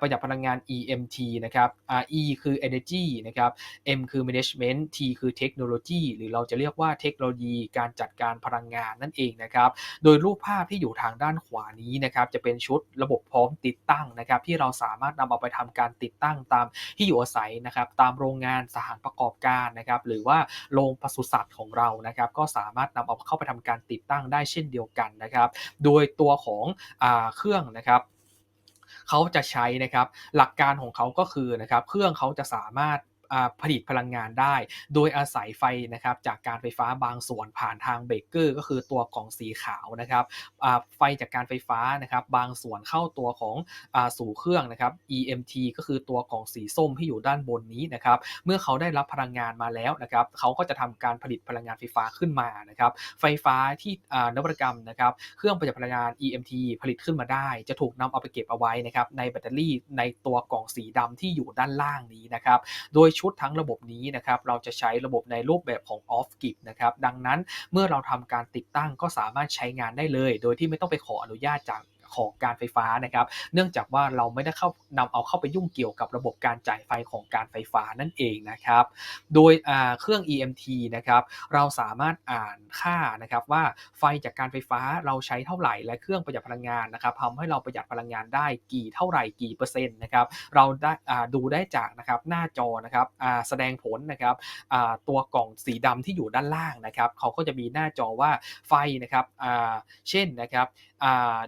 ประหยัดพลังงาน EMT นะครับ E คือ energy นะครับ M คือ management T คือ technology หรือเราจะเรียกว่าเทคโนโลยีการจัดการพลังงานนั่นเองนะครับ โดยรูปภาพที่อยู่ทางด้านขวานี้นะครับ จะเป็นชุดระบบพร้อมติดตั้งนะครับ ที่เราสามารถนำเอาไปทำการติดตั้งตามที่อยู่อาศัยนะครับ ตามโรงงานสถานประกอบการนะครับ หรือว่าโรงปศุสัตว์ของเรานะครับ ก็สามารถนำเอาเข้าไปทำการติดตั้งได้เช่นเดียวกันนะครับ โดยตัวของอเครื่องนะครับ เขาจะใช้นะครับ หลักการของเขาก็คือนะครับ เครื่องเขาจะสามารถ ผลิตพลังงานได้ โดยอาศัยไฟนะครับจากการไฟฟ้าบางส่วนผ่านทางเบรกเกอร์ก็คือตัวกล่องสีขาวนะครับไฟจากการไฟฟ้านะครับบางส่วนเข้าตัวของอสู่เครื่องนะครับ EMT ก็คือตัวกล่องสีส้มที่อยู่ด้านบนนี้นะครับเมื่อเขาได้รับพลังงานมาแล้วนะครับเขาก็จะทำการผลิตพลังงานไฟฟ้าขึ้นมานะครับไฟฟ้าที่นวัตกรรมนะครับเครื่องประหยัดพลังงาน EMT ผลิตขึ้นมาได้ จะถูกนำเอาไปเก็บเอาไว้นะครับในแบตเตอรี่ในตัวกล่องสีดำที่อยู่ด้านล่างนี้นะครับโดยชุดทั้งระบบนี้นะครับเราจะใช้ระบบในรูปแบบของ off grid นะครับดังนั้นเมื่อเราทำการติดตั้งก็สามารถใช้งานได้เลย โดยที่ไม่ต้องไปขออนุญาตจาก ของการไฟฟ้านะครับ เนื่องจากว่าเราไม่ได้เข้านำเอาเข้าไปยุ่งเกี่ยวกับระบบการจ่ายไฟของการไฟฟ้านั่นเองนะครับ โดยเครื่อง EMT นะครับ เราสามารถอ่านค่านะครับว่าไฟจากการไฟฟ้าเราใช้เท่าไหร่และเครื่องประหยัดพลังงานนะครับทำให้เราประหยัดพลังงานได้กี่เท่าไหร่กี่เปอร์เซ็นต์นะครับ เราได้ดูได้จากนะครับหน้าจอนะครับแสดงผลนะครับตัวกล่องสีดำที่อยู่ด้านล่างนะครับ เขาก็จะมีหน้าจอว่าไฟนะครับเช่นนะครับ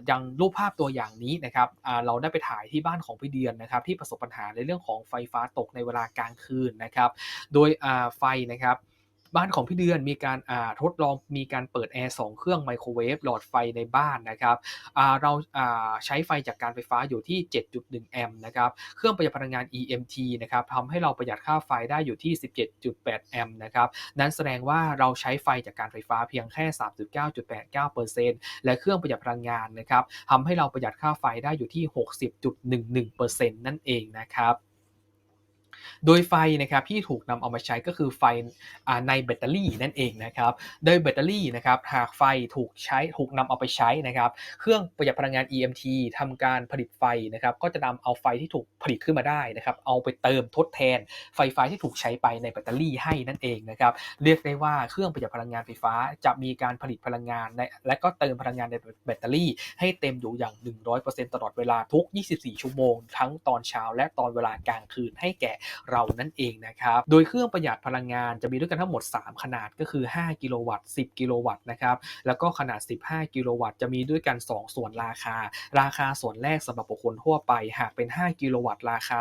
อย่างรูปภาพตัวอย่างนี้นะครับเราได้ไปถ่ายที่บ้านของพี่เดือนนะครับที่ประสบปัญหาในเรื่องของไฟฟ้าตกในเวลากลางคืนนะครับ โดยไฟนะครับ บ้านของพี่เดือนมีการทดลองมีการเปิดแอร์สองเครื่องไมโครเวฟหลอดไฟในบ้านนะครับเราใช้ไฟจากการไฟฟ้าอยู่ที่ 7.1 แอมป์นะครับเครื่องประหยัดพลังงาน EMT นะครับทำให้เราประหยัดค่าไฟได้อยู่ที่ 17.8 แอมป์นะครับนั้นแสดงว่าเราใช้ไฟจากการไฟฟ้าเพียงแค่ 39.89%และเครื่องประหยัดพลังงานนะครับทำให้เราประหยัดค่าไฟได้อยู่ที่ 60.11%นั่นเองนะครับ โดยไฟนะครับที่ถูกนำเอามาใช้ก็คือไฟในแบตเตอรี่นั่นเองนะครับโดยแบตเตอรี่นะครับหากไฟถูกใช้ถูกนำเอาไปใช้นะครับ เครื่องประหยัดพลังงาน EMT ทำการผลิตไฟนะครับก็จะนำเอาไฟที่ถูกผลิตขึ้นมาได้นะครับเอาไปเติมทดแทนไฟฟ้าที่ถูกใช้ไปในแบตเตอรี่ให้นั่นเองนะครับเรียกได้ว่าเครื่องประหยัดพลังงานไฟฟ้าจะมีการผลิตพลังงานในและก็เติมพลังงานในแบตเตอรี่ ให้เต็มอยู่อย่าง 100%ตลอดเวลาทุก 24 ชั่วโมง ทั้งตอนเช้าและตอนเวลากลางคืนให้แก่เรานั่นเองนะครับ โดยเครื่องประหยัดพลังงานจะมีด้วยกันทั้งหมด 3 ขนาดก็คือ 5 กิโลวัตต์ 10 กิโลวัตต์นะครับ แล้วก็ขนาด 15 กิโลวัตต์จะมีด้วยกัน 2 ส่วนราคา ราคาส่วนแรกสำหรับบุคคลทั่วไป หากเป็น 5 กิโลวัตต์ราคา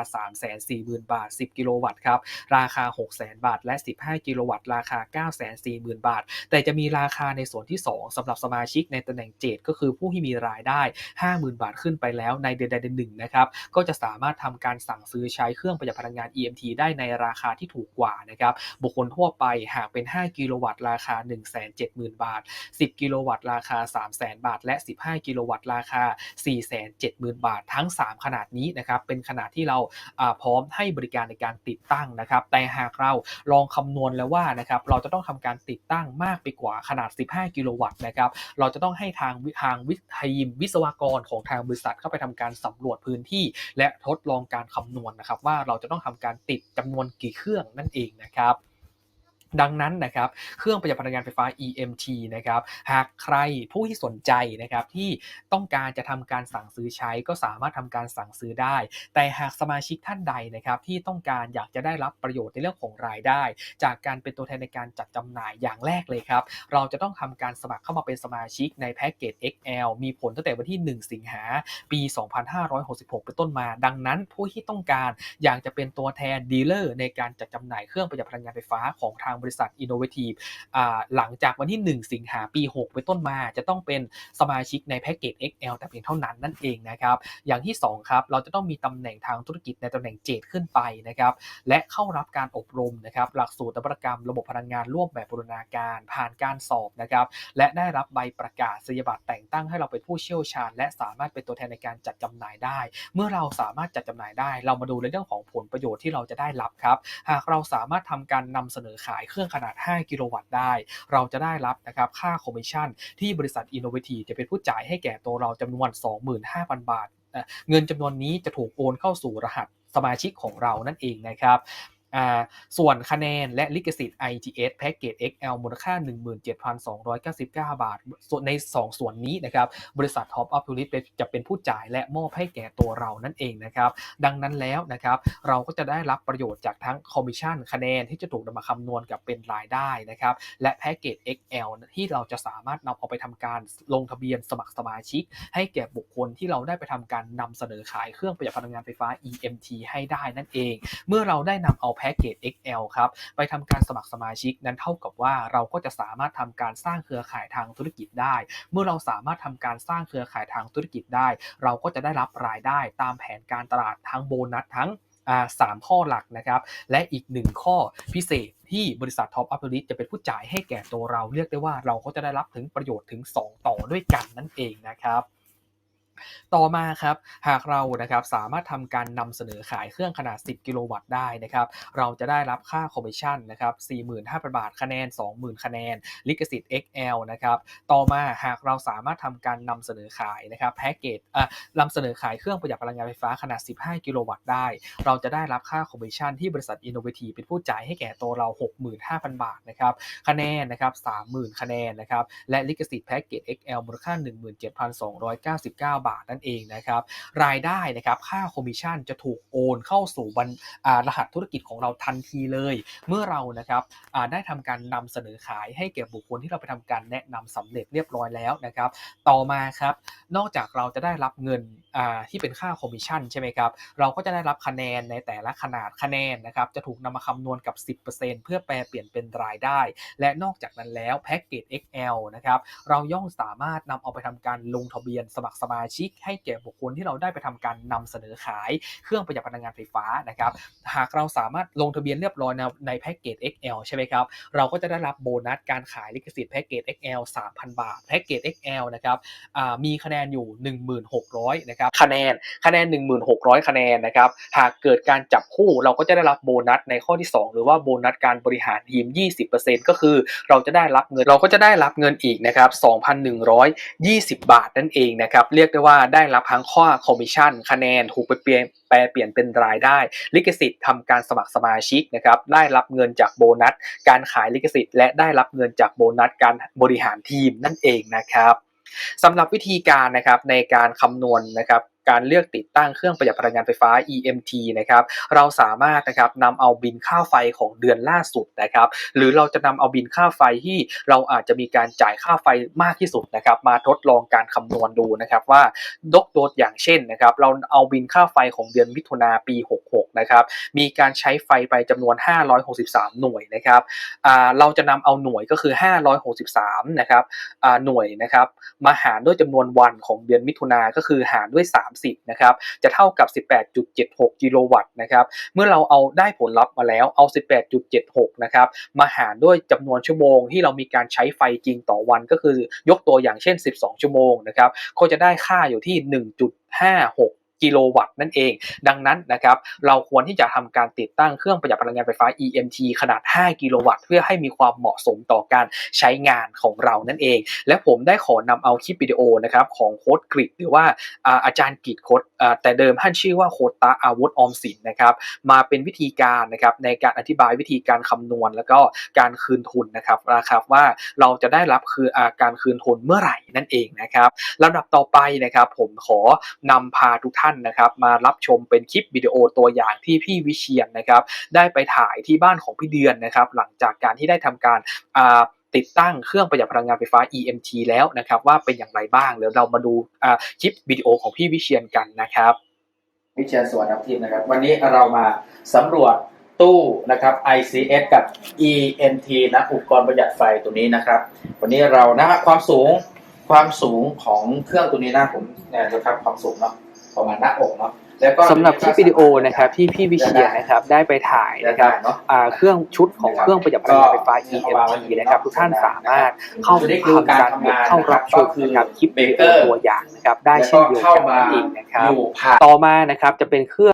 340,000 บาท 10 กิโลวัตต์ครับ ราคา 6 0 0 0 0 บาท และ 15 กิโลวัตต์ราคา 940,000 บาท แต่จะมีราคาในส่วนที่ 2สำหรับสมาชิกในตำแหน่งเจดก็คือผู้ที่มีรายได้ 50,000 บาทขึ้นไปแล้วในเดือนใดเดือนหนึ่งนะครับ ก็จะสามารถทำการสั่งซื้อใช้เครื่องประหยัดพลังงาน EMT ได้ในราคาที่ถูกกว่านะครับ บุคคลทั่วไปหากเป็น 5 กิโลวัตต์ราคา 170,000 บาท 10 กิโลวัตต์ราคา 300,000 บาท และ 15 กิโลวัตต์ราคา 470,000 บาท ทั้ง 3 ขนาดนี้นะครับเป็นขนาดที่เราพร้อมให้บริการในการติดตั้งนะครับ แต่หากเราลองคำนวณแล้วว่านะครับเราจะต้องทำการติดตั้งมากไปกว่าขนาด 15 กิโลวัตต์นะครับเราจะต้องให้ทางทางวิทีมวิศวกรของทางบริษัทเข้าไปทำการสำรวจพื้นที่ และทดลองการคำนวณนะครับว่าเราจะต้องทำการติดจำนวนกี่เครื่องนั่นเองนะครับ ดังนั้นนะครับเครื่องประหยัดพลังงานไฟฟ้า EMT นะครับหากใครผู้ที่สนใจนะครับที่ต้องการจะทำการสั่งซื้อใช้ก็สามารถทำการสั่งซื้อได้ แต่หากสมาชิกท่านใดนะครับที่ต้องการอยากจะได้รับประโยชน์ในเรื่องของรายได้ จากการเป็นตัวแทนในการจัดจำหน่ายอย่างแรกเลยครับเราจะต้องทำการสมัครเข้ามาเป็นสมาชิกในแพ็กเกจ XL มีผลตั้งแต่วันที่ 1 สิงหาปี 2566 เป็นต้นมา ดังนั้นผู้ที่ต้องการอยากจะเป็นตัวแทนดีลเลอร์ในการจัดจำหน่ายเครื่องประหยัดพลังงานไฟฟ้าของทางบริษัท Innovative หลังจากวันที่ 1 สิงหาปี6เป็นต้นมา จะต้องเป็นสมาชิกในแพ็กเกจ XL แต่เพียงเท่านั้นนั่นเองนะครับ อย่างที่ 2 ครับ เราจะต้องมีตำแหน่งทางธุรกิจในตำแหน่งเจดขึ้นไปนะครับ และเข้ารับการอบรมนะครับ หลักสูตรนวัตกรรมระบบพลังงานร่วมแบบบูรณาการ ผ่านการสอบนะครับ และได้รับใบประกาศสัญบัตรแต่งตั้งให้เราเป็นผู้เชี่ยวชาญ และสามารถเป็นตัวแทนในการจัดจำหน่ายได้ เมื่อเราสามารถจัดจำหน่ายได้ เรามาดูในเรื่องของผลประโยชน์ที่เราจะได้รับครับ หากเราสามารถทำการนำเสนอขายเครื่องขนาด 5 กิโลวัตต์ได้ เราจะได้รับนะครับค่าคอมมิชชั่นที่บริษัท Innovative จะเป็นผู้จ่ายให้แก่ตัวเราจำนวน 25,000 บาทเอ่อเงินจำนวนนี้จะถูกโอนเข้าสู่รหัสสมาชิกของเรานั่นเองนะครับ ส่วนคะแนนและลิขสิทธิ์ IGS Package XL มูลค่า 17,299 บาท ส่วนใน 2 ส่วนนี้นะครับ บริษัท Top Up t o u r i s t จะเป็นผู้จ่ายและมอบให้แก่ตัวเรานั่นเองนะครับ ดังนั้นแล้วนะครับ เราก็จะได้รับประโยชน์จากทั้งคอมมิชชั่นคะแนนที่จะถูกนำมาคำนวณกับเป็นรายได้นะครับ และแพ็กเกจ XL ที่เราจะสามารถนำเอาไปทำการลงทะเบียนสมัครสมาชิก ให้แก่บุคคลที่เราได้ไปทำการนำเสนอขายเครื่องประหยัดพลังงานไฟฟ้า EMT ให้ได้นั่นเอง เมื่อเราได้นำเอาแพ็กเกจ XL ครับ ไปทำการสมัครสมาชิกนั้นเท่ากับว่าเราก็จะสามารถทำการสร้างเครือข่ายทางธุรกิจได้ เมื่อเราสามารถทำการสร้างเครือข่ายทางธุรกิจได้ เราก็จะได้รับรายได้ตามแผนการตลาดทั้งโบนัสทั้งสามข้อหลักนะครับ และอีกหนึ่งข้อพิเศษที่บริษัท Top Up List จะเป็นผู้จ่ายให้แก่ตัวเราเรียกได้ว่าเราก็จะได้รับถึงประโยชน์ถึง 2 ต่อด้วยกันนั่นเองนะครับ ต่อมาครับหากเรานะครับสามารถทำการนำเสนอขายเครื่องขนาด 10 กิโลวัตต์ได้นะครับเราจะได้รับค่าคอมมิชชั่นนะครับ45,000 บาทคะแนน 20,000 คะแนน ลิขสิทธิ์ XL นะครับต่อมาหากเราสามารถทำการนำเสนอขายนะครับแพ็กเกจอะนำเสนอขายเครื่องประหยัดพลังงานไฟฟ้าขนาด 15 กิโลวัตต์ได้ เราจะได้รับค่าคอมมิชชั่นที่บริษัท Innovative เป็นผู้จ่ายให้แก่ตัวเรา 65,000 บาทนะครับคะแนนนะครับ30,000 คะแนนนะครับและลิขสิทธิ์แพ็กเกจ XL มูลค่า 17,299 บาทนั่นเองนะครับ รายได้นะครับค่าคอมมิชชั่นจะถูกโอนเข้าสู่บัญอ่ารหัสธุรกิจของเราทันทีเลย เมื่อเรานะครับอ่าได้ทำการนำเสนอขายให้แก่บุคคลที่เราไปทำการแนะนำสำเร็จเรียบร้อยแล้วนะครับ ต่อมาครับนอกจากเราจะได้รับเงินอ่าที่เป็นค่าคอมมิชชั่นใช่ไหมครับเราก็จะได้รับคะแนนในแต่ละขนาดคะแนนนะครับจะถูกนำมาคำนวณกับ 10%เพื่อแปลเปลี่ยนเป็นรายได้ และนอกจากนั้นแล้วแพ็กเกจ XL นะครับเราย่อมสามารถนำเอาไปทำการลงทะเบียนสมัครสมาชิกให้แก่บุคคลที่เราได้ไปทำการนำเสนอขายเครื่องประหยัดพลังงานไฟฟ้านะครับหากเราสามารถลงทะเบียนเรียบร้อยในแพ็กเกจ XL ใช่ไหมครับเราก็จะได้รับโบนัสการขายลิขสิทธิ์แพ็กเกจ XL 3,000 บาทแพ็กเกจ XL นะครับมีคะแนนอยู่ 1,600นะครับคะแนนคะแนน 1,600 คะแนนนะครับหากเกิดการจับคู่เราก็จะได้รับโบนัสในข้อที่ 2 หรือว่าโบนัสการบริหารทีม 20%ก็คือเราจะได้รับเงินเราก็จะได้รับเงินอีกนะครับ2,120 บาทนั่นเองนะครับเรียกได้ว่าได้รับทั้งข้อคอมมิชชั่นคะแนนถูกไปเปลี่ยนแปลเปลี่ยนเป็นรายได้ ลิขสิทธิ์ทำการสมัครสมาชิกนะครับได้รับเงินจากโบนัส การขายลิขสิทธิ์และได้รับเงินจากโบนัสการบริหารทีมนั่นเองนะครับสำหรับวิธีการนะครับในการคำนวณนะครับ การเลือกติดตั้งเครื่องประหยัดพลังงานไฟฟ้า EMT นะครับเราสามารถนะครับนำเอาบินค่าไฟของเดือนล่าสุดนะครับ หรือเราจะนำเอาบินค่าไฟที่เราอาจจะมีการจ่ายค่าไฟมากที่สุดนะครับ มาทดลองการคำนวณดูนะครับว่ายกตัวอย่างเช่นนะครับ เราเอาบินค่าไฟของเดือนมิถุนาปี 66 นะครับ มีการใช้ไฟไปจำนวน 563 หน่วยนะครับเราจะนำเอาหน่วยก็คือ 563 นะครับหน่วยนะครับ มาหารด้วยจำนวนวันของเดือนมิถุนาก็คือหารด้วย30นะครับจะเท่ากับ 18.76 กิโลวัตต์นะครับเมื่อเราเอาได้ผลลัพธ์มาแล้วเอา 18.76 นะครับมาหารด้วยจำนวนชั่วโมงที่เรามีการใช้ไฟจริงต่อวันก็คือยกตัวอย่างเช่น 12 ชั่วโมงนะครับก็จะได้ค่าอยู่ที่ 1.56 กิโลวัตต์นั่นเอง ดังนั้นนะครับเราควรที่จะทำการติดตั้งเครื่องประหยัดพลังงานไฟฟ้า EMT ขนาด 5 กิโลวัตต์ เพื่อให้มีความเหมาะสมต่อการใช้งานของเรานั่นเอง และผมได้ขอนำเอาคลิปวิดีโอนะครับของโค้ดกริดหรือว่าอาจารย์กริดโค้ดแต่เดิมท่านชื่อว่าโค้ดตาอาวุธออมสินนะครับมาเป็นวิธีการนะครับในการอธิบายวิธีการคำนวณ แล้วก็การคืนทุนนะครับนะครับว่าเราจะได้รับคืออาการคืนทุนเมื่อไหร่นั่นเองนะครับลำดับต่อไปนะครับผมขอนำพาทุกท่านนะครับมารับชมเป็นคลิปวิดีโอตัวอย่างที่พี่วิเชียนนะครับได้ไปถ่ายที่บ้านของพี่เดือนนะครับหลังจากการที่ได้ทำการติดตั้งเครื่องประหยัดพลังงานไฟฟ้า EMT แล้วนะครับว่าเป็นอย่างไรบ้างเดี๋ยวเรามาดูคลิปวิดีโอของพี่วิเชียนกันนะครับวิเชียรสวัสดิ์ทีมนะครับ วันนี้เรามาสำรวจตู้นะครับ ICS กับ ENT นะอุปกรณ์ประหยัดไฟตัวนี้นะครับ วันนี้เรานะฮะความสูงความสูงของเครื่องตัวนี้นะผมนะครับความสูงเนาะ ประมาณหน้าอกเนาะแล้วก็สำหรับคลิปวิดีโอนะครับที่พี่วิเชียนนะครับได้ไปถ่ายนะครับเนาะอ่าเครื่องชุดของเครื่องประหยัดพลังงานไฟฟ้า EMT นะครับทุกท่านสามารถเข้าไปทำการเข้ารับชมนะครับคลิปวิดีโอตัวอย่างนะครับได้เช่นเดียวกันนั่นเองนะครับอยู่ผ่านต่อมานะครับจะเป็นเครื่อง